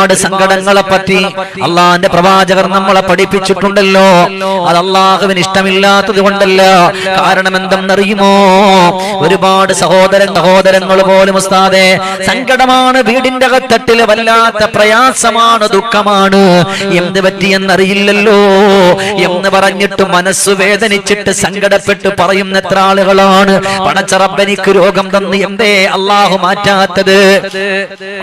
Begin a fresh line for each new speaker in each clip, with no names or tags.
ഒരുപാട് സങ്കടങ്ങളെ പറ്റി അള്ളാന്റെ പ്രവാചകർ നമ്മളെ പഠിപ്പിച്ചിട്ടുണ്ടല്ലോ. അത് അള്ളാഹുവിന് ഇഷ്ടമില്ലാത്തത് കൊണ്ടല്ല. കാരണം എന്തെന്നറിയുമോ? ഒരുപാട് സഹോദരൻ സഹോദരങ്ങൾ പോലും ഉസ്താദെ സങ്കടമാണ് വീടിന്റെ അകത്തട്ടിൽ വല്ലാത്ത പ്രയാസമാണ് ദുഃഖമാണ്. എന്ത് പറ്റിയെന്നറിയില്ലല്ലോ എന്ന് പറഞ്ഞിട്ട് മനസ്സ് വേദനിച്ചിട്ട് സങ്കടപ്പെട്ട് പറയുന്ന എത്ര ആളുകളാണ്. പണച്ചറബനിക്ക് രോഗം തന്ന് എന്തേ അള്ളാഹു മാറ്റാത്തത്?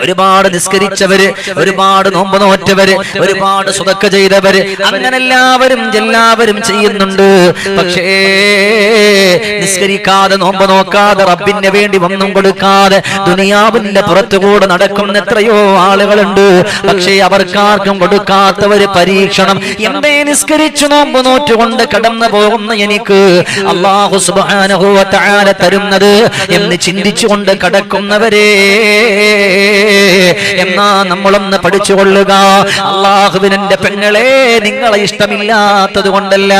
ഒരുപാട് നിസ്കരിച്ചവര് ഒരുപാട് നോമ്പ് നോറ്റവര് ഒരുപാട് സുതക്ക ചെയ്തവര് അങ്ങനെ എല്ലാവരും എല്ലാവരും ചെയ്യുന്നുണ്ട്. പക്ഷേ നിസ്കരിക്കാതെ നോമ്പ് നോക്കാതെ റബ്ബിന് വേണ്ടി ഒന്നും കൊടുക്കാതെ ദുനിയാവിന്റെ പുറത്തുകൂടെ നടക്കുന്ന എത്രയോ ആളുകളുണ്ട്. പക്ഷേ അവർക്കാർക്കും കൊടുക്കാത്ത ഒരു പരീക്ഷണം. എന്തേ നിസ്കരിച്ചു നോമ്പ് നോറ്റുകൊണ്ട് കടന്നു പോകുന്ന എനിക്ക് അള്ളാഹു വ തരുന്നത് എന്ന് ചിന്തിച്ചുകൊണ്ട് കടക്കുന്നവരെ. എന്നാ നമ്മളൊന്ന് പഠിച്ചുകൊള്ളുക. അള്ളാഹുവിനെ പെങ്ങളെ നിങ്ങളെ ഇഷ്ടമില്ലാത്തത് കൊണ്ടല്ല.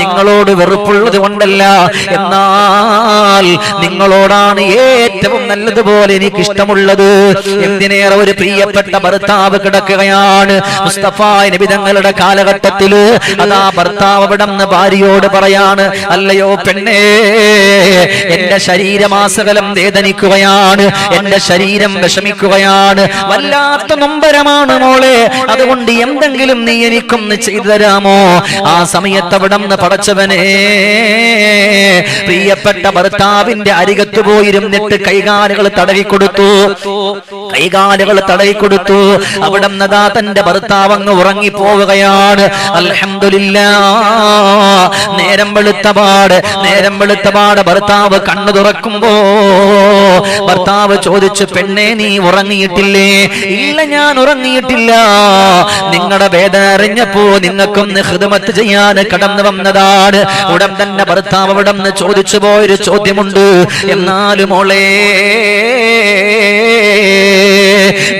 നിങ്ങളോട് വെറുപ്പുള്ളത് കൊണ്ടല്ല. എന്നാൽ നിങ്ങളോടാണ് ഏറ്റവും നല്ലതുപോലെ എനിക്ക് ഇഷ്ടമുള്ളത്. എന്തിനേറെ ഒരു പ്രിയപ്പെട്ട ഭർത്താവ് കിടക്കുകയാണ്. മുസ്തഫ നബി തങ്ങളുടെ കാലഘട്ടത്തിൽ അതാ ഭർത്താവ് അവിടെ ഭാര്യയോട് പറയാണ് അല്ലയോ പെണ്ണേ എന്റെ ശരീരമാസകലം വേദനിക്കുകയാണ് എന്റെ ശരീരം വിഷമിക്കുകയാണ് വല്ലാത്ത നൊമ്പരമാണ് മോളെ. അതുകൊണ്ട് എന്തെങ്കിലും നീ എനിക്കൊന്ന് ചെയ്തു തരാമോ? ആ സമയത്ത് അവിടെ നിന്ന് പടച്ചവനെ പ്രിയപ്പെട്ട ഭർത്താവിന്റെ അരികത്ത് പോയിരുന്നിട്ട് കൈകാലുകൾ തടവി കൊടുത്തു കൈകാലുകൾ തടവി കൊടുത്തു അവിടെ നദാ തന്റെ ഭർത്താവ് അങ്ങ് ഉറങ്ങിപ്പോവുകയാണ്. അൽഹംദുലില്ല. നേരം വെളുത്തപാട് നേരം വെളുത്തപാട് ഭർത്താവ് കണ്ണു തുറക്കുമ്പോ ഭർത്താവ് ചോദിച്ചു പെണ്ണെ നീ ഉറങ്ങിയിട്ടില്ലേ? ഇല്ല ഞാൻ ഉറങ്ങിയിട്ടില്ല. നിങ്ങളുടെ വേദന അറിഞ്ഞപ്പോ നിങ്ങൾക്കൊന്ന് ഹൃദമത്ത് ചെയ്യാൻ കടന്നു വന്നതാണ്. ഉടൻ തന്നെ ഭർത്താവ് അവിടെ നിന്ന് ചോദിച്ചു പോയൊരു ചോദ്യമുണ്ട്. എന്നാലും മോളെ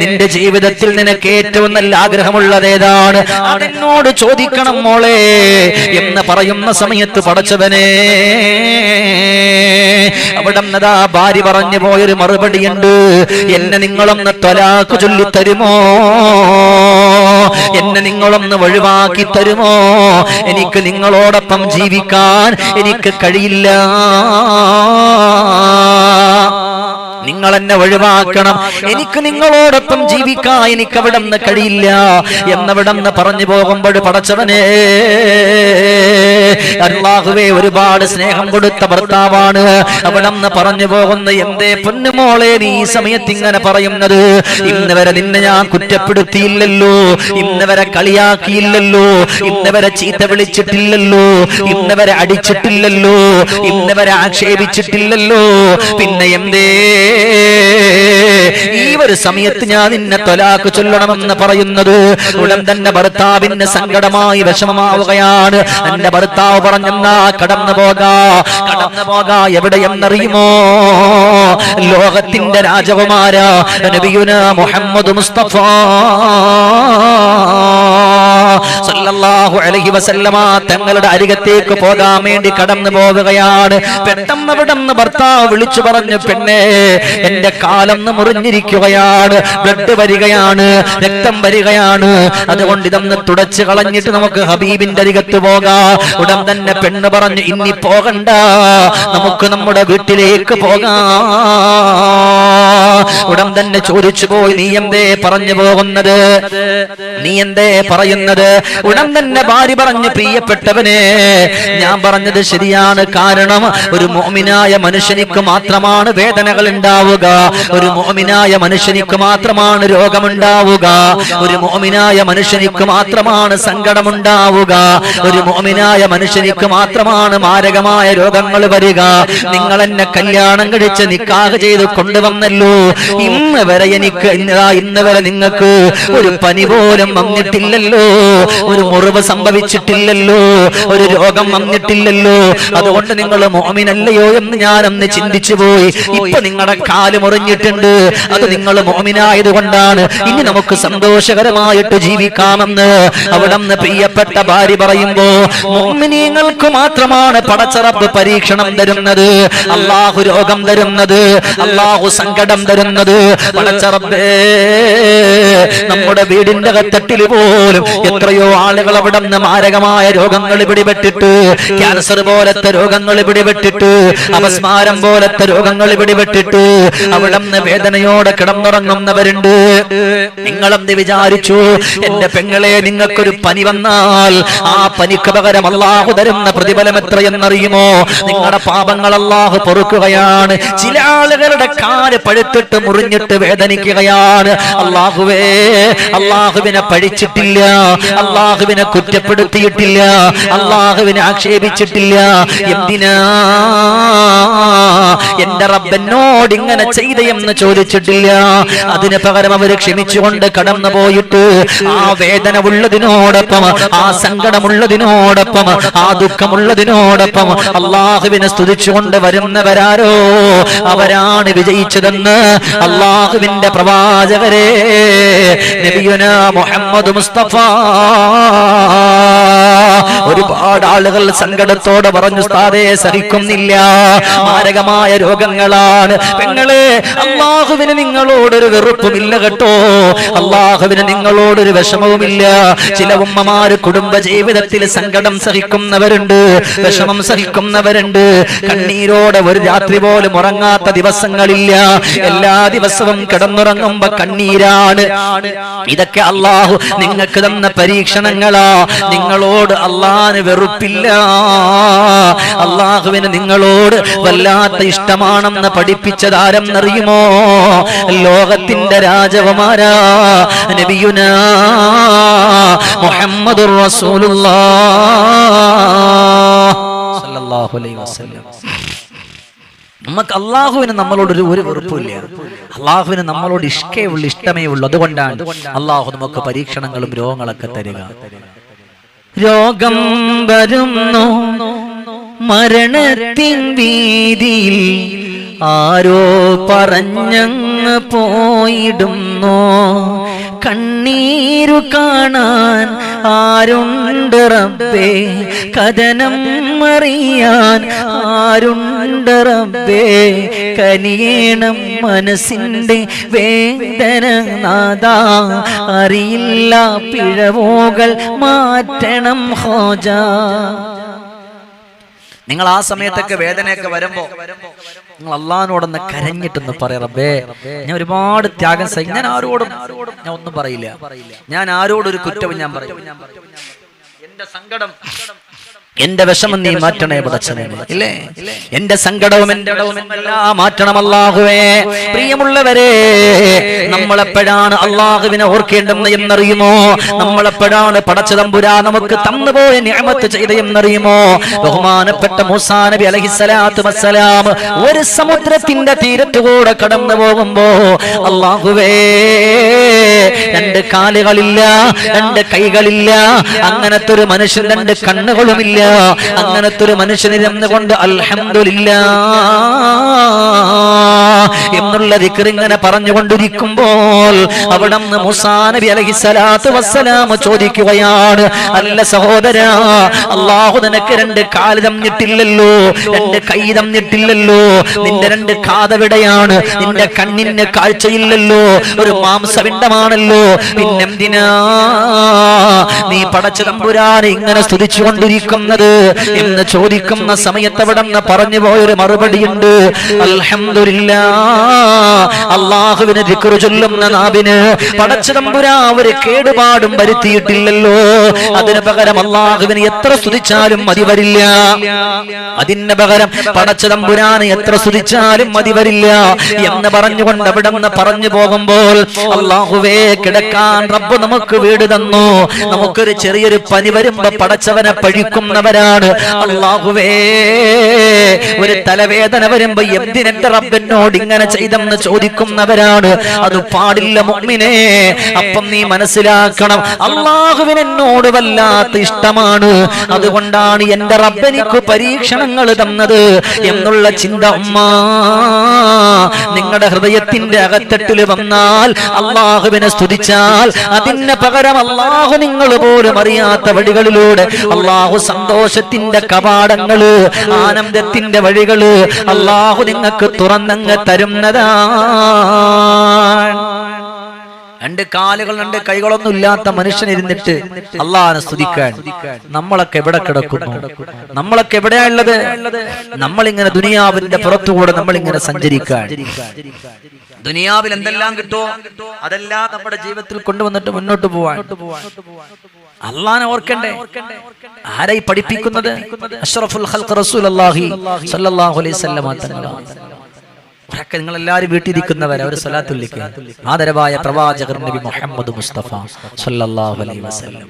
നിന്റെ ജീവിതത്തിൽ നിനക്ക് ഏറ്റവും നല്ല ആഗ്രഹമുള്ളത് ഏതാണ്? അതെന്നോട് ചോദിക്കണം മോളെ. എന്ന് പറയുന്ന സമയത്ത് പടച്ചവനെ അവിടെ നിന്നതാ ഭാര്യ പറഞ്ഞു പോയൊരു മറുപടിയുണ്ട്. എന്നെ നിങ്ങളൊന്ന് തൊലാക്ക് ചൊല്ലിത്തരുമോ? എന്നെ നിങ്ങളൊന്ന് ഒഴിവാക്കി തരുമോ? എനിക്ക് നിങ്ങളോടൊപ്പം ജീവിക്കാൻ എനിക്ക് കഴിയില്ല. നിങ്ങൾ എന്നെ ഒഴിവാക്കണം. എനിക്ക് നിങ്ങളോടൊപ്പം ജീവിക്കാൻ എനിക്ക് അവിടെ നിന്ന് കഴിയില്ല. എന്നവിടെ നിന്ന് പറഞ്ഞു പോകുമ്പോൾ പടച്ചവനെ അള്ളാഹുവേ ഒരുപാട് സ്നേഹം കൊടുത്ത ഭർത്താവാണ്. അവിടെ നിന്ന് പറഞ്ഞു പോകുന്ന എന്തേ പൊന്നുമോളെ നീ ഈ സമയത്ത് ഇങ്ങനെ പറയുന്നത്? ഇന്ന് വരെ നിന്നെ ഞാൻ കുറ്റപ്പെടുത്തിയില്ലല്ലോ. ഇന്ന് വരെ കളിയാക്കിയില്ലല്ലോ. ഇന്ന് വരെ ചീത്ത വിളിച്ചിട്ടില്ലല്ലോ. ഇന്ന് വരെ അടിച്ചിട്ടില്ലല്ലോ. ഇന്ന് വരെ ആക്ഷേപിച്ചിട്ടില്ലല്ലോ. പിന്നെ എന്തേ ഈ ഒരു സമയത്ത് ഞാൻ നിന്നെ തൊലാക്ക് ചൊല്ലണമെന്ന് പറയുന്നത് ഉടൻ തന്നെ ഭർത്താവിന് സങ്കടമായി വിഷമമാവുകയാണ്. എന്റെ ഭർത്താവ് പറഞ്ഞെന്നാ കടന്നു പോകാ കടന്നു പോകാ എവിടെയെന്നറിയുമോ ലോകത്തിന്റെ രാജകുമാര നബിയുന മുഹമ്മദ് മുസ്തഫ. സല്ലല്ലാഹു അലൈഹി വസല്ലമ തങ്ങളുടെ അരികത്തേക്ക് പോകാൻ വേണ്ടി കടന്നു പോവുകയാണ്. പെട്ടെന്ന് അവിടെ നിന്ന് ഭർത്താവ് വിളിച്ചു പറഞ്ഞു പെണ്ണേ എന്റെ കാലം മുറിഞ്ഞിരിക്കുകയാണ്. ബ്ലഡ് വരികയാണ് രക്തം വരികയാണ്. അതുകൊണ്ട് ഇതൊന്ന് തുടച്ചു കളഞ്ഞിട്ട് നമുക്ക് ഹബീബിന്റെ അരികത്ത് പോകാം. ഉടൻ തന്നെ പെണ്ണ് പറഞ്ഞു ഇനി പോകണ്ട. നമുക്ക് നമ്മുടെ വീട്ടിലേക്ക് പോകാം. ഉടൻ തന്നെ ചോദിച്ചു പോയി നീ എന്തേ പറഞ്ഞു പോകുന്നത്? നീ എന്തേ പറയുന്നത്? ഉടൻ തന്നെ ഭാര്യ പറഞ്ഞു പ്രിയപ്പെട്ടവനെ ഞാൻ പറഞ്ഞത് ശരിയാണ്. കാരണം ഒരു മോമിനായ മനുഷ്യനിക്ക് മാത്രമാണ് വേദനകൾ ഉണ്ടാവുക. ഒരു മോമിനായ മനുഷ്യനിക്ക് മാത്രമാണ് രോഗമുണ്ടാവുക. ഒരു മോമിനായ മനുഷ്യനിക്ക് മാത്രമാണ് സങ്കടമുണ്ടാവുക. ഒരു മോമിനായ മനുഷ്യനിക്ക് മാത്രമാണ് മാരകമായ രോഗങ്ങൾ വരിക. നിങ്ങൾ എന്നെ കല്യാണം കഴിച്ച് നിക്കാഹ് ചെയ്ത് കൊണ്ടുവന്നല്ലോ. ഇന്ന് വരെ എനിക്ക് ഇന്ന് വരെ നിങ്ങൾക്ക് ഒരു പനി പോലും വന്നിട്ടില്ലല്ലോ. ഒരു മുറിവ് സംഭവിച്ചിട്ടില്ലല്ലോ. ഒരു രോഗം വന്നിട്ടില്ലല്ലോ. അതുകൊണ്ട് നിങ്ങൾ മോമിനല്ലയോ എന്ന് ഞാൻ അന്ന് ചിന്തിച്ചു പോയി ഇപ്പൊ നിങ്ങളുടെ കാൽ മുറിഞ്ഞിട്ടുണ്ട്. അത് നിങ്ങൾ മോമിനായത് കൊണ്ടാണ് ഇനി നമുക്ക് സന്തോഷകരമായിട്ട് ജീവിക്കാമെന്ന് അവിടെ നിന്ന് പ്രിയപ്പെട്ട ഭാര്യ പറയുമ്പോ മോമിനീങ്ങൾക്ക് മാത്രമാണ് പടച്ചറപ്പ് പരീക്ഷണം തരുന്നത്. അള്ളാഹു രോഗം തരുന്നത്. അള്ളാഹു സങ്കടം തരുന്നത്. പടച്ചറപ്പേ നമ്മുടെ വീടിന്റെ കത്തട്ടിൽ പോലും എത്രയോ ആളുകൾ അവിടെ നിന്ന് മാരകമായ രോഗങ്ങൾ പിടിപെട്ടിട്ട് ക്യാൻസർ പോലത്തെ രോഗങ്ങൾ പിടിപെട്ടിട്ട് അപസ്മാരം പോലത്തെ രോഗങ്ങൾ പിടിപെട്ടിട്ട് അവിടെ നിന്ന് വേദനയോടെ കിടന്നുറങ്ങുന്നവരുണ്ട്. നിങ്ങളെന്ത് വിചാരിച്ചു? എന്റെ പെങ്ങളെ നിങ്ങൾക്കൊരു പനി വന്നാൽ ആ പനിക്ക് പകരം അള്ളാഹു തരുന്ന പ്രതിഫലം എത്രയെന്നറിയുമോ? നിങ്ങളുടെ പാപങ്ങൾ അള്ളാഹു പൊറുക്കുകയാണ്. ചില ആളുകളുടെ കാൽ പഴുത്തിട്ട് മുറിഞ്ഞിട്ട് വേദനിക്കുകയാണ്. അള്ളാഹുവേ അള്ളാഹുവിനെ പഴിച്ചിട്ടില്ല അള്ളാഹുവിനെ കുറ്റപ്പെടുത്തിയിട്ടില്ല. അള്ളാഹുവിനെ ആക്ഷേപിച്ചിട്ടില്ല. എന്തിനാ? എന്റെ റബ്ബനോട് ഇങ്ങനെ ചെയ്ത എന്ന് ചോദിച്ചിട്ടില്ല. അതിന് പകരം അവർ ക്ഷമിച്ചുകൊണ്ട് കടന്നു പോയിട്ട് ആ വേദന ഉള്ളതിനോടൊപ്പം ആ സങ്കടമുള്ളതിനോടൊപ്പം ആ ദുഃഖമുള്ളതിനോടൊപ്പം അള്ളാഹുവിനെ സ്തുതിച്ചുകൊണ്ട് വരുന്നവരാരോ? അവരാണ് വിജയിച്ചതെന്ന് അള്ളാഹുവിന്റെ പ്രവാചകരെ മുഹമ്മദ് മുസ്തഫ ഒരുപാട് ആളുകൾ സങ്കടത്തോടെ പറഞ്ഞു സഹിക്കുന്നില്ല. മാരകമായ രോഗങ്ങളാണ്. പെങ്ങളെ അള്ളാഹുവിന് നിങ്ങളോടൊരു വെറുപ്പുമില്ല കേട്ടോ. അള്ളാഹുവിന് നിങ്ങളോടൊരു വിഷമവുമില്ല. ചില ഉമ്മമാര് കുടുംബ ജീവിതത്തിൽ സങ്കടം സഹിക്കുന്നവരുണ്ട് വിഷമം സഹിക്കുന്നവരുണ്ട്. കണ്ണീരോടെ ഒരു രാത്രി പോലും ഉറങ്ങാത്ത ദിവസങ്ങളില്ല. എല്ലാ ദിവസവും കിടന്നുറങ്ങുമ്പോ കണ്ണീരാണ്. ഇതൊക്കെ അള്ളാഹു നിങ്ങൾക്ക് തന്ന പരീക്ഷണങ്ങളാ. നിങ്ങളോട് അള്ളാന് വെറുപ്പില്ല. അള്ളാഹുവിന് നിങ്ങളോട് വല്ലാത്ത ഇഷ്ടമാണെന്ന് പഠിപ്പിച്ചതാരം അറിയുമോ ലോകത്തിന്റെ രാജവമാരാ നബിയുന മുഹമ്മദ് സല്ലല്ലാഹു അലൈഹി വസല്ലം. നമുക്ക് അള്ളാഹുവിന് നമ്മളോട് ഒരു വെറുപ്പില്ല അള്ളാഹുവിന് നമ്മളോട് ഇഷ്ടേ ഉള്ളു ഇഷ്ടമേ ഉള്ളൂ അതുകൊണ്ടാണ് അള്ളാഹു നമുക്ക് പരീക്ഷണങ്ങളും രോഗങ്ങളൊക്കെ തരിക. രോഗം വരുന്നു. മരണത്തിൻ വീതിയിൽ ആരോ പറഞ്ഞങ്ങ് പോയിടുന്നു. കണ്ണീരു കാണാൻ ആരുണ്ട് റബ്ബേ? കഥനം അറിയാൻ ആരുണ്ട് റബ്ബേ? കനിയേണം മനസ്സിന്റെ വേദന നാദാ. അറിയില്ല പിഴവോകൾ മാറ്റണം ഹോജ. നിങ്ങൾ ആ സമയത്തൊക്കെ വേദനയൊക്കെ വരുമ്പോ നിങ്ങൾ അള്ളഹാനോടൊന്ന് കരഞ്ഞിട്ടൊന്ന് പറയ റബ്ബേ ഞാൻ ഒരുപാട് ത്യാഗം സഹി ഞാൻ ആരോടും ഞാൻ ഒന്നും പറയില്ല. ഞാൻ ആരോടൊരു കുറ്റവും ഞാൻ പറയും എന്റെ സങ്കടം എന്റെ വിഷമം നീ മാറ്റണേ പടച്ചനെ ഇല്ലേ? എന്റെ സങ്കടവും എന്റെ മാറ്റണം അല്ലാഹുവേ. പ്രിയമുള്ളവരെ നമ്മളെപ്പോഴാണ് അള്ളാഹുവിനെ ഓർക്കേണ്ടെന്ന് എന്നറിയുമോ? നമ്മളെപ്പോഴാണ് പടച്ചതമ്പുരാ നമുക്ക് തന്നുപോയ നിയമത്ത് ചെയ്ത എന്നറിയുമോ ബഹുമാനപ്പെട്ട മൂസാ നബി അലഹിസലാത്തു വസ്സലാം ഒരു സമുദ്രത്തിന്റെ തീരത്തുകൂടെ കടന്നു പോകുമ്പോ അള്ളാഹുവേ രണ്ട് കാലുകളില്ല രണ്ട് കൈകളില്ല അങ്ങനത്തെ ഒരു മനുഷ്യൻ രണ്ട് കണ്ണുകളുമില്ല. അങ്ങനത്തെ ഒരു മനുഷ്യനിരന്നുകൊണ്ട് കൊണ്ട് അൽഹംദുലില്ല. എന്നുള്ള ഇങ്ങനെ പറഞ്ഞുകൊണ്ടിരിക്കുമ്പോൾ അവിടെ മുസാ നബി അലഹി സ്വലാത്തു വസ്സലാമ ചോദിക്കുകയാണ് അല്ല സഹോദര അള്ളാഹു നിനക്ക് രണ്ട് കാൽ തന്നിട്ടില്ലല്ലോ രണ്ട് കൈ തന്നിട്ടില്ലല്ലോ നിന്റെ രണ്ട് കാതവിടെയാണ് നിന്റെ കണ്ണിന് കാഴ്ചയില്ലല്ലോ ഒരു മാംസപിണ്ടമാണല്ലോ പിന്നെന്തിനാ നീ പടച്ച തമ്പുരാൻ ഇങ്ങനെ സ്തുതിച്ചുകൊണ്ടിരിക്കുന്നത്? എന്ന് ചോദിക്കുന്ന സമയത്ത് അവിടെ നിന്ന് പറഞ്ഞു പോയൊരു മറുപടിയുണ്ട് അൽഹംദുലില്ലാ അള്ളാഹുവിന് ദിക്റ് ചൊല്ലുന്ന നാവിന് പടച്ച തമ്പുരാ ഒരു കേടുപാടും വരുത്തിയിട്ടില്ലല്ലോ. അതിന് പകരം അള്ളാഹുവിന് എത്ര സ്തുതിച്ചാലും മതി വരില്ല. അതിന് പകരം പടച്ച തമ്പുരാന് എത്ര സ്തുതിച്ചാലും മതി വരില്ല. എന്ന് പറഞ്ഞുകൊണ്ട് അവിടെ നിന്ന് പറഞ്ഞു പോകുമ്പോൾ അള്ളാഹുവേ കിടക്കാൻ റബ്ബ് നമുക്ക് വീട് തന്നു. നമുക്കൊരു ചെറിയൊരു പനി വരുമ്പോ പടച്ചവനെ പഴിക്കുന്നവരാണ് അള്ളാഹുവേ ഒരു തലവേദന വരുമ്പോ എന്തിനെന്റെ റബ്ബിനോട് ഇങ്ങനെ ചെയ്തെന്ന് ചോദിക്കുന്നവരാണ്? അത് പാടില്ല മുഅ്മിനേ. അപ്പം നീ മനസ്സിലാക്കണം അള്ളാഹുവിനെന്നോട് വല്ലാത്ത ഇഷ്ടമാണ്. അതുകൊണ്ടാണ് എന്റെ റബ്ബനിക്ക് പരീക്ഷണങ്ങൾ തന്നത് എന്നുള്ള ചിന്ത നിങ്ങളുടെ ഹൃദയത്തിന്റെ അകത്തട്ടിൽ വന്നാൽ അള്ളാഹുവിനെ സ്തുതിച്ചാൽ അതിന് പകരം അള്ളാഹു നിങ്ങൾ പോലും അറിയാത്ത വഴികളിലൂടെ അള്ളാഹു സന്തോഷത്തിന്റെ കവാടങ്ങൾ ആനന്ദത്തിന്റെ വഴികൾ അള്ളാഹു നിങ്ങൾക്ക് തുറന്നങ്ങ് തരുന്നതാണ് രണ്ട് കാലുകൾ രണ്ട് കൈകളൊന്നും ഇല്ലാത്ത മനുഷ്യൻ ഇരുന്നിട്ട് അള്ളാഹനെ സ്തുതിക്കാൻ. നമ്മളൊക്കെ എവിടെ കിടക്കുന്നു? നമ്മളൊക്കെ എവിടെയാ ഉള്ളത്? നമ്മളിങ്ങനെ ദുനിയാവിന്റെ പുറത്തുകൂടെ നമ്മളിങ്ങനെ സഞ്ചരിക്കാൻ. ദുനിയാവിൽ എന്തെല്ലാം കിട്ടുമോ? അതെല്ലാം നമ്മുടെ ജീവിതത്തിൽ കൊണ്ടുവന്നിട്ട് മുന്നോട്ട് പോവാൻ. അള്ളാനെ ഓർക്കണ്ടേ? ആരായി പഠിപ്പിക്കുന്നത്? അഷ്റഫുൽ ഖൽഖ് റസൂലുള്ളാഹി സ്വല്ലല്ലാഹു അലൈഹി വസല്ലമ തങ്ങളാണ് ഉറക്കെ നിങ്ങൾ എല്ലാവരും വീട്ടിരിക്കുന്നവരെ ഒരു സ്വലാത്തുല്ലിക്ക്. ആദരവായ പ്രവാചകർ നബി മുഹമ്മദ് മുസ്തഫ സല്ലല്ലാഹു അലൈഹി വസല്ലം.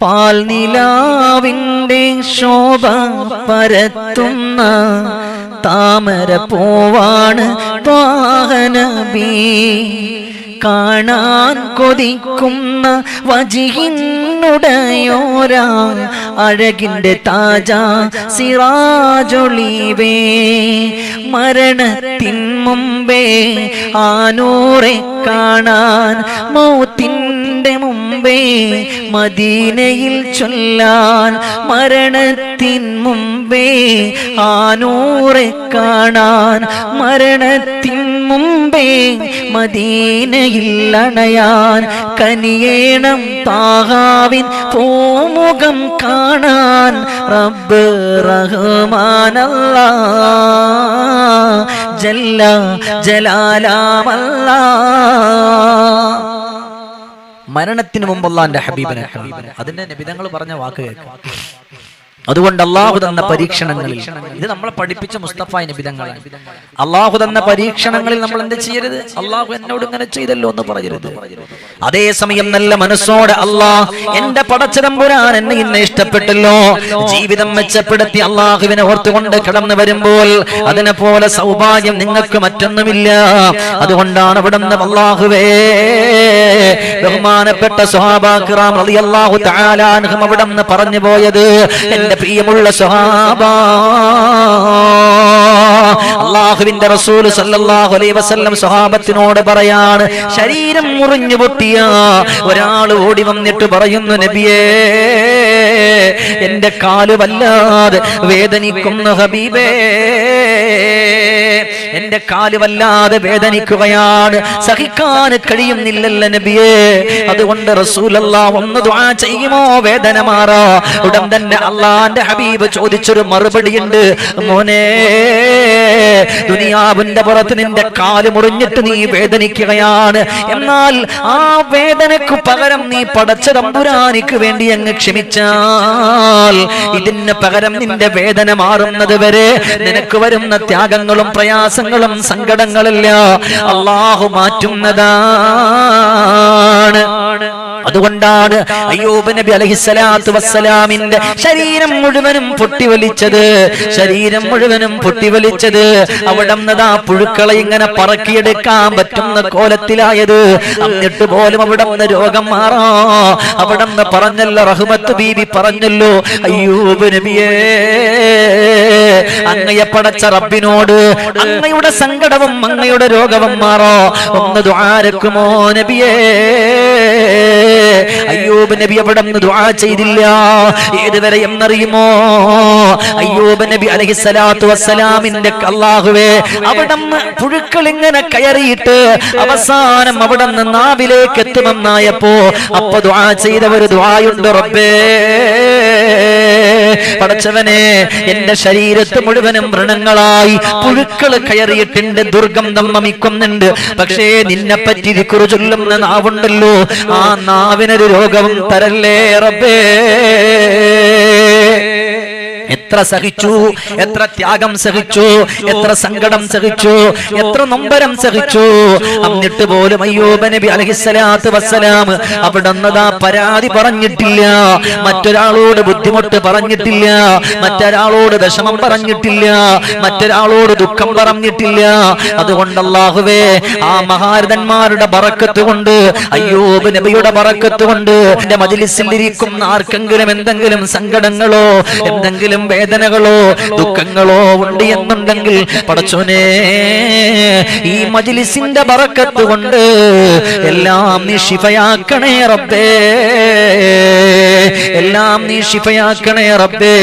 പാൽ നിലാവിന്റെ ശോഭ പരത്തുന്ന താമര പോവാണ് വാഹനബി കാണാൻ കൊതിക്കുന്ന വജിഹിന്നുടയോരാ അഴകിന്റെ താജ സിറാജൊളിവേ. മരണത്തിൻ മുമ്പേ ആനൂറെ കാണാൻ മൗത്തിന്റെ മുമ്പേ മദീനയിൽ ചൊല്ലാൻ മരണത്തിൻ മുമ്പേ ആനൂറെ കാണാൻ മരണത്തിൻ മുമ്പേ മദീനയിൽ അണയാൻ കനിയേണം താഹാവിൻ പൂമുഖം കാണാൻ റബ്ബ് റഹ്മാനല്ല. ജല്ല ജലാലാമല്ല. മരണത്തിന് മുമ്പുള്ള എന്റെ ഹബീബിനെ. അതിന്റെ നബിതങ്ങൾ പറഞ്ഞ വാക്ക് കേൾക്കാം. അതുകൊണ്ട് അള്ളാഹു തന്ന പരീക്ഷണങ്ങളിൽ ഇത് നമ്മളെ പഠിപ്പിച്ച മുസ്തഫ നിബിതങ്ങളാണ്. അള്ളാഹു തന്ന പരീക്ഷണങ്ങളിൽ നമ്മൾ എന്ത് ചെയ്യരുത്? അള്ളാഹു എന്നോട് ഇങ്ങനെ ചെയ്തല്ലോ എന്ന് പറയരുത്. അതേസമയം നല്ല മനസ്സോടെ അള്ളാഹ് എന്റെ പടച്ചതമ്പുരാൻ എന്നെ ഇന്ന് ഇഷ്ടപ്പെട്ടല്ലോ. ജീവിതം മെച്ചപ്പെടുത്തി അള്ളാഹുവിനെ ഓർത്തുകൊണ്ട് കടന്നു വരുമ്പോൾ അതിനെ പോലെ സൗഭാഗ്യം നിങ്ങൾക്ക് മറ്റൊന്നുമില്ല. അതുകൊണ്ടാണ് അവിടുന്ന് അള്ളാഹുവേ ബഹുമാനപ്പെട്ട തആല അൻഹും അവിടുന്ന് പറഞ്ഞു പോയത് എന്റെ പ്രിയമുള്ള സ്വഹാബ. അള്ളാഹുവിന്റെ റസൂൽ സല്ലല്ലാഹു അലൈഹി വസല്ലം സ്വഹാബത്തിനോട് പറയാണ് ശരീരം മുറിഞ്ഞു പൊട്ടിയ. ഒരാൾ ഓടി വന്നിട്ട് പറയുന്നു നബിയേ എന്റെ കാൽ വല്ലാതെ വേദനിക്കുന്നു ഹബീബേ. എന്റെ കാൽ വല്ലാതെ വേദനിക്കുകയാണ്. സഹിക്കാൻ കഴിയുന്നില്ലല്ല നബിയേ. അതുകൊണ്ട് റസൂലല്ലാ ഒന്ന് ദുആ ചെയ്യുമോ? വേദന മാറാ. ഉടൻ തന്നെ അള്ളാന്റെ ഹബീബ് ചോദിച്ചൊരു മറുപടി ഉണ്ട് മോനെ ദുനിയാവിന്റെ പുറത്ത് നിന്റെ കാൽ മുറിഞ്ഞിട്ട് നീ വേദനിക്കുകയാണ്. എന്നാൽ ആ വേദനക്ക് പകരം നീ പടച്ച തമ്പുരാനിക്ക് വേണ്ടി അങ്ങ് ക്ഷമിച്ചാൽ ഇതിന് പകരം നിന്റെ വേദന മാറുന്നത് വരെ നിനക്ക് വരുന്ന ത്യാഗങ്ങളും പ്രയാസങ്ങളും സങ്കടങ്ങളല്ല. അള്ളാഹു മാറ്റുന്നതാണ്. അതുകൊണ്ടാണ് അയ്യൂബ് നബി അലഹിസ്സലാത്തു വസ്സലാമിന്റെ ശരീരം മുഴുവനും പൊട്ടിവലിച്ചത്. ശരീരം മുഴുവനും പൊട്ടിവലിച്ചത്. അവിടെ നിന്നതാ പുഴുക്കളെ ഇങ്ങനെ പറക്കിയെടുക്കാൻ പറ്റുന്ന കോലത്തിലായത്. എന്നിട്ട് പോലും അവിടെ നിന്ന് രോഗം മാറാ. അവിടെ നിന്ന് പറഞ്ഞല്ലോ റഹ്മത്ത് ബീബി പറഞ്ഞല്ലോ അയ്യൂബ് നബിയേ അങ്ങയെ പടച്ച റബ്ബിനോട് അങ്ങയുടെ സങ്കടവും അങ്ങയുടെ രോഗവും മാറോ. ഒന്ന് ദ്വാരക്കുമോ നബിയേ? അയ്യൂബ് നബി അവിടെ നിന്ന് ദുആ ചെയ്തില്ല. ഏതുവരെ എന്നറിയുമോ? അയ്യൂബ് നബി അലഹിസ്സലാത്തു വസ്സലാമിന്റെ അല്ലാഹുവേ അവിടെ പുഴുക്കൾ ഇങ്ങനെ കയറിയിട്ട് അവസാനം അവിടെ നിന്ന് നാവിലേക്ക് എത്തുമെന്നായപ്പോ അപ്പൊ ദുആ ചെയ്തവർ ദുആയുണ്ട് റബ്ബേ. പടച്ചവനെ എന്റെ ശരീരത്ത് മുഴുവനും വ്രണങ്ങളായി പുഴുക്കൾ കയറിയിട്ടുണ്ട് ദുർഗന്ധം നമിക്കുന്നുണ്ട് പക്ഷേ നിന്നെ പറ്റി കുറി ചൊല്ലുന്ന നാവുണ്ടല്ലോ ആ നാവിനൊരു രോഗവും തരല്ലേ റബ്ബേ? എത്ര സഹിച്ചു? എത്ര ത്യാഗം സഹിച്ചു? എത്ര സങ്കടം സഹിച്ചു? എത്ര നൊമ്പരം സഹിച്ചു? എന്നിട്ട് പോലും അയ്യൂബ നബി അലഹിസ്സലാത്ത് വസ്സലാം അവിടെ നിന്നതാ പരാതി പറഞ്ഞിട്ടില്ല. മറ്റൊരാളോട് ബുദ്ധിമുട്ട് പറഞ്ഞിട്ടില്ല. മറ്റൊരാളോട് വിഷമം പറഞ്ഞിട്ടില്ല. മറ്റൊരാളോട് ദുഃഖം പറഞ്ഞിട്ടില്ല. അതുകൊണ്ട് അല്ലാഹുവേ ആ മഹാരഥന്മാരുടെ ബറക്കത്ത് കൊണ്ട് അയ്യൂബ് നബിയുടെ ബറക്കത്ത് കൊണ്ട് എന്റെ മജിലിസിൽ ഇരിക്കുന്ന ആർക്കെങ്കിലും എന്തെങ്കിലും സങ്കടങ്ങളോ എന്തെങ്കിലും വേദനകളോ ദുഃഖങ്ങളോ ഉണ്ട് എന്നുണ്ടെങ്കിൽ പടച്ചോനെ ഈ മജിലിസിന്റെ ബറക്കത്ത് കൊണ്ട് എല്ലാം നീ ശിഫയാക്കണേ റബ്ബേ. എല്ലാം നീ ശിഫയാക്കണേ റബ്ബേ.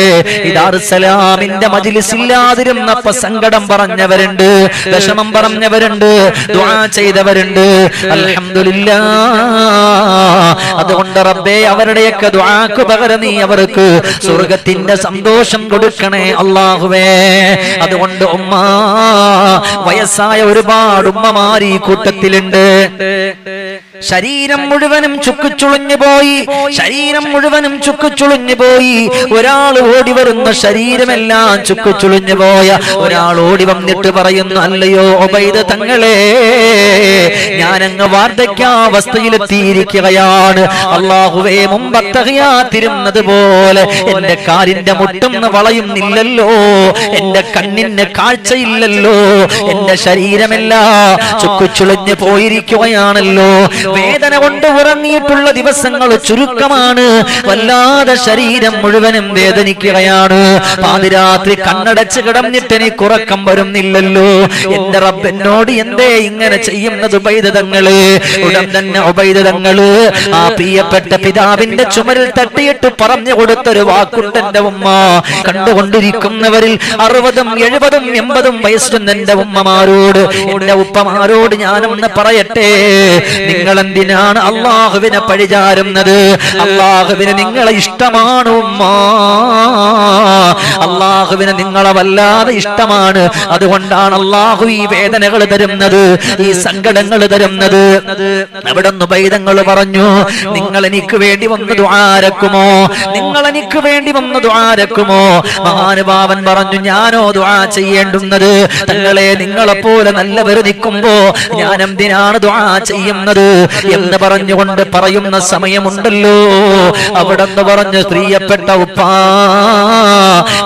ഇതാറുസലാമിന്റെ മജിലിസില്ലാതിരുന്നപ്പ സങ്കടം പറഞ്ഞവരുണ്ട് വിഷമം പറഞ്ഞവരുണ്ട് ദുആ ചെയ്തവരുണ്ട്. അൽഹംദുലില്ലാ അതുകൊണ്ട് റബ്ബേ അവരുടെയൊക്കെ ദുആക്ക് പകരം നീ അവർക്ക് സ്വർഗത്തിന്റെ സന്തോഷം കൊടുക്കണേ അള്ളാഹുവേ. അതുകൊണ്ട് ഉമ്മ വയസ്സായ ഒരുപാട് ഉമ്മമാരി ഈ കൂട്ടത്തിലുണ്ട്. ശരീരം മുഴുവനും ചുക്കുചുളിഞ്ഞു പോയി. ശരീരം മുഴുവനും ചുക്കുചുളിഞ്ഞു പോയി. ഒരാൾ ഓടി വരുന്ന ശരീരമെല്ലാം ചുക്കുചുളിഞ്ഞു പോയ ഒരാൾ ഓടി വന്നിട്ട് പറയുന്നു അല്ലയോ ഒബൈദ തങ്ങളെ ഞാനങ്ങ് വാർദ്ധക്യാവസ്ഥയിലെത്തിയിരിക്കുകയാണ്. അള്ളാഹുവേ മുമ്പത്തകയാത്തിരുന്നത് പോലെ എന്റെ കാലിന്റെ മുട്ടും വളയുന്നില്ലല്ലോ. എന്റെ കണ്ണിന് കാഴ്ചയില്ലല്ലോ. എന്റെ ശരീരമെല്ലാം ചുക്കുചുളിഞ്ഞു പോയിരിക്കുകയാണല്ലോ. വേദന കൊണ്ട് ഉറങ്ങിയിട്ടുള്ള ദിവസങ്ങൾ ചുരുക്കമാണ്. വല്ലാതെ ശരീരം മുഴുവനും വേദനിക്കുകയാണ്. പാതിരാത്രി കണ്ണടച്ച് കിടന്നിട്ട് എനിക്ക് ഉറക്കം വരുന്നില്ലല്ലോ. എന്റെ റബ്ബെന്നോട് എന്തേ ഇങ്ങനെ ചെയ്യുന്നത് ഉപൈതങ്ങൾ ഉടൻ തന്നെ ഉപൈതങ്ങൾ ആ പ്രിയപ്പെട്ട പിതാവിന്റെ ചുമരിൽ തട്ടിയിട്ട് പറഞ്ഞു കൊടുത്തൊരു വാക്കുണ്ട് എന്റെ ഉമ്മ. കണ്ടുകൊണ്ടിരിക്കുന്നവരിൽ അറുപതും എഴുപതും എൺപതും വയസ്സും എന്റെ ഉമ്മമാരോട്. എന്റെ ഉപ്പമാരോട് ഞാനൊന്ന് പറയട്ടെ. നിങ്ങൾ എന്തിനാണ് അള്ളാഹുവിനെ പഴിചാരുന്നത് അള്ളാഹുവിന് നിങ്ങളെ ഇഷ്ടമാണ് ഉമ്മ. അള്ളാഹുവിന് നിങ്ങളെ വല്ലാതെ ഇഷ്ടമാണ്. അതുകൊണ്ടാണ് അള്ളാഹു ഈ വേദനകൾ തരുന്നത് ഈ സങ്കടങ്ങൾ തരുന്നത്. അവിടെ പൈതങ്ങൾ പറഞ്ഞു നിങ്ങൾ എനിക്ക് വേണ്ടി വന്ന് ദ്വാരക്കുമോ നിങ്ങൾ എനിക്ക് വേണ്ടി വന്ന് ദ്വാരക്കുമോ മഹാനുഭാവൻ പറഞ്ഞു ഞാനോ ദ്വാ ചെയ്യേണ്ടുന്നത്? തങ്ങളെ നിങ്ങളെ പോലെ നല്ലവർ നിൽക്കുമ്പോ ഞാൻ എന്തിനാണ് ദ്വാ ചെയ്യുന്നത്? എന്ന് പറഞ്ഞുകൊണ്ട് പറയുന്ന സമയമുണ്ടല്ലോ. അവിടെ നിന്ന് പറഞ്ഞ് സ്ത്രീയപ്പെട്ട ഉപ്പാ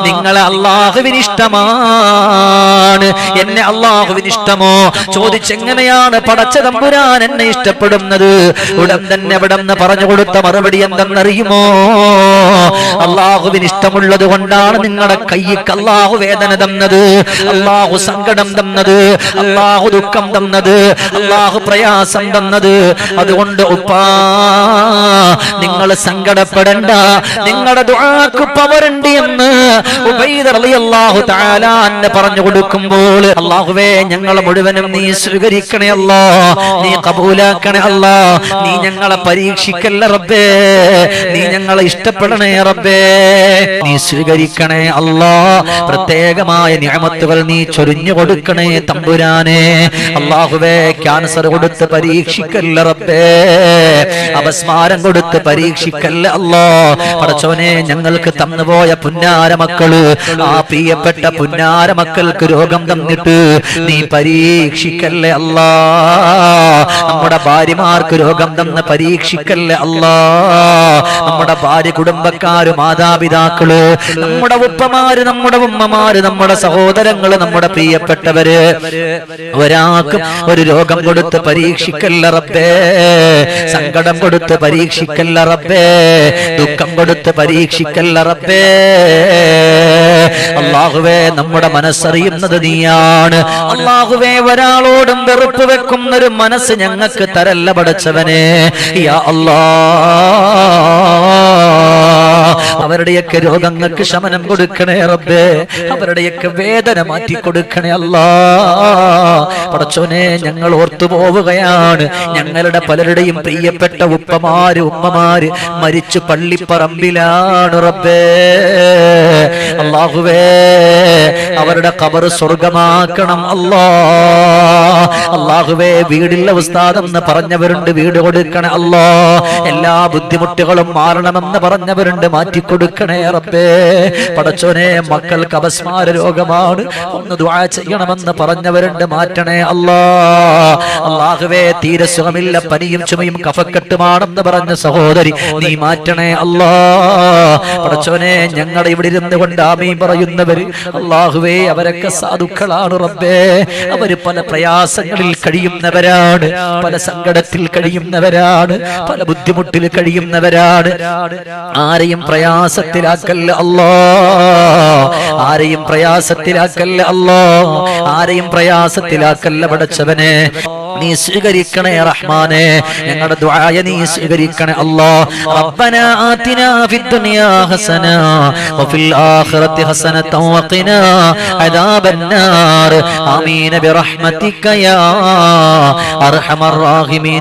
നിങ്ങളെ അള്ളാഹുവിന് ഇഷ്ടമാണ് എന്നെ അള്ളാഹുവിന് ഇഷ്ടമോ ചോദിച്ചെങ്ങനെയാണ് പടച്ച തമ്പുരാൻ എന്നെ ഇഷ്ടപ്പെടുന്നത്? ഉടൻ തന്നെ അവിടെ നിന്ന് പറഞ്ഞു കൊടുത്ത മറുപടി എന്തെന്നറിയുമോ? അള്ളാഹുവിന് ഇഷ്ടമുള്ളത് കൊണ്ടാണ് നിങ്ങളുടെ കൈക്ക് അള്ളാഹു വേദന തന്നത്. അള്ളാഹു സങ്കടം തന്നത്. അള്ളാഹു ദുഃഖം തന്നത്. അള്ളാഹു പ്രയാസം തന്നത്. അതുകൊണ്ട് ഉപ്പാ നിങ്ങൾ സങ്കടപ്പെടണ്ട. നിങ്ങളുടെ ദുആക്ക് പവറുണ്ട് എന്ന് അള്ളാഹു പറഞ്ഞു കൊടുക്കുമ്പോൾ അള്ളാഹുവേ ഞങ്ങൾ മുഴുവനും നീ സ്വീകരിക്കണേ അല്ലോ നീ കബൂലാക്കണേ അല്ലോ നീ ഞങ്ങളെ പരീക്ഷിക്കല്ല റബ്ബേ നീ ഞങ്ങളെ ഇഷ്ടപ്പെടണേ റബ്ബേ നീ സ്വീകരിക്കണേ അല്ലോ പ്രത്യേകമായ നിയമത്തുകൾ നീ ചൊരിഞ്ഞു കൊടുക്കണേ തമ്പുരാനെ അള്ളാഹുവേ ക്യാൻസർ കൊടുത്ത് പരീക്ഷിക്കല്ല റബ്ബേ അപസ്മാരം കൊടുത്ത് പരീക്ഷിക്കല്ല അല്ലോ. പടച്ചോനെ ഞങ്ങൾക്ക് തന്നുപോയ പുന്നാര മക്കൾ ആ പ്രിയപ്പെട്ട പുന്നാര മക്കൾക്ക് രോഗം തന്നിട്ട് നീ പരീക്ഷിക്കല്ലേ അല്ലാ. നമ്മുടെ ഭാര്യമാർക്ക് രോഗം തന്ന് പരീക്ഷിക്കല്ലേ അല്ലാ. നമ്മുടെ ഭാര്യ കുടുംബക്കാര് മാതാപിതാക്കൾ നമ്മുടെ ഉപ്പമാര് നമ്മുടെ ഉമ്മമാര് നമ്മുടെ സഹോദരങ്ങൾ നമ്മുടെ പ്രിയപ്പെട്ടവര് ഒരാൾക്കും ഒരു രോഗം കൊടുത്ത് പരീക്ഷിക്കല്ല റബ്ബേ. സങ്കടം കൊടുത്ത് പരീക്ഷിക്കല്ല റബ്ബേ ദുഃഖം കൊടുത്ത് പരീക്ഷിക്കല്ല റബ്ബേ. അള്ളാഹുവേ നമ്മുടെ മനസ്സറിയുന്നത് നീയാണ്. അള്ളാഹുവേ ഒരാളോടും വെറുപ്പ് വെക്കുന്ന ഒരു മനസ്സ് ഞങ്ങൾക്ക് തരല്ല പടച്ചവനെ. യാ അല്ലാ. അവരുടെയൊക്കെ രോഗങ്ങൾക്ക് ശമനം കൊടുക്കണേ റബ്ബേ. അവരുടെയൊക്കെ വേദന മാറ്റി കൊടുക്കണേ അല്ല. പടച്ചോനെ ഞങ്ങൾ ഓർത്തു പോവുകയാണ്. ഞങ്ങളുടെ പലരുടെയും പ്രിയപ്പെട്ട ഉപ്പമാര് ഉമ്മമാര് മരിച്ചു പള്ളിപ്പറമ്പിലാണ് റബ്ബേ. അള്ളാഹുവേ അവരുടെ കബർ സ്വർഗമാക്കണം അല്ലാ. അള്ളാഹുവേ വീടില്ല ഉസ്താദെന്ന് പറഞ്ഞവരുണ്ട് വീട് കൊടുക്കണേ അല്ലോ. എല്ലാ ബുദ്ധിമുട്ടുകളും മാറണമെന്ന് പറഞ്ഞവരുണ്ട് മാറ്റി കൊടുക്കണേ റബ്ബേ. പടച്ചോനെ മക്കൾക്ക് അപസ്മാര രോഗമാണ്. ഒന്ന് ദുആ ചെയ്യണമെന്ന് പറഞ്ഞവരുണ്ട്. മാറ്റണേ അല്ലാ. അള്ളാഹുവേ തീരെ സുഖമില്ല. പനിയും ചുമയും കഫക്കെട്ടുമാണെന്ന് പറഞ്ഞ സഹോദരി നീ മാറ്റണേ അല്ലാ. പടച്ചോനെ ഞങ്ങളുടെ ഇവിടെ ഇരുന്ന് കൊണ്ട് ആമീൻ പറയുന്നവര് അള്ളാഹുവേ അവരൊക്കെ സാധുക്കളാണ് റബ്ബേ. അവർ പല പ്രയാസങ്ങളിൽ കഴിയുന്നവരാണ്. പല സങ്കടത്തിൽ കഴിയുന്നവരാണ്. പല ബുദ്ധിമുട്ടിൽ കഴിയുന്നവരാണ്. ആരെയും പ്രയാസത്തിലാക്കല്ല അല്ലോ. ആരെയും പ്രയാസത്തിലാക്കല്ല അല്ലോ. ആരെയും പ്രയാസത്തിലാക്കല്ല പടച്ചവനെ നീ സ്വീകരിക്കണേ റഹ്മാനെ. ഞങ്ങളുടെ ദ്വായ നീ സ്വീകരിക്കണേ അല്ലാ. റബ്ബന ആതിനാ ഫിദ്ദുനിയാ ഹസന വഫിൽ ആഖിറതി ഹസനത വഖിനാ അദാബന്നാർ. ആമീൻ ബിറഹ്മതിക യാ അർഹമർ റാഹിമീൻ.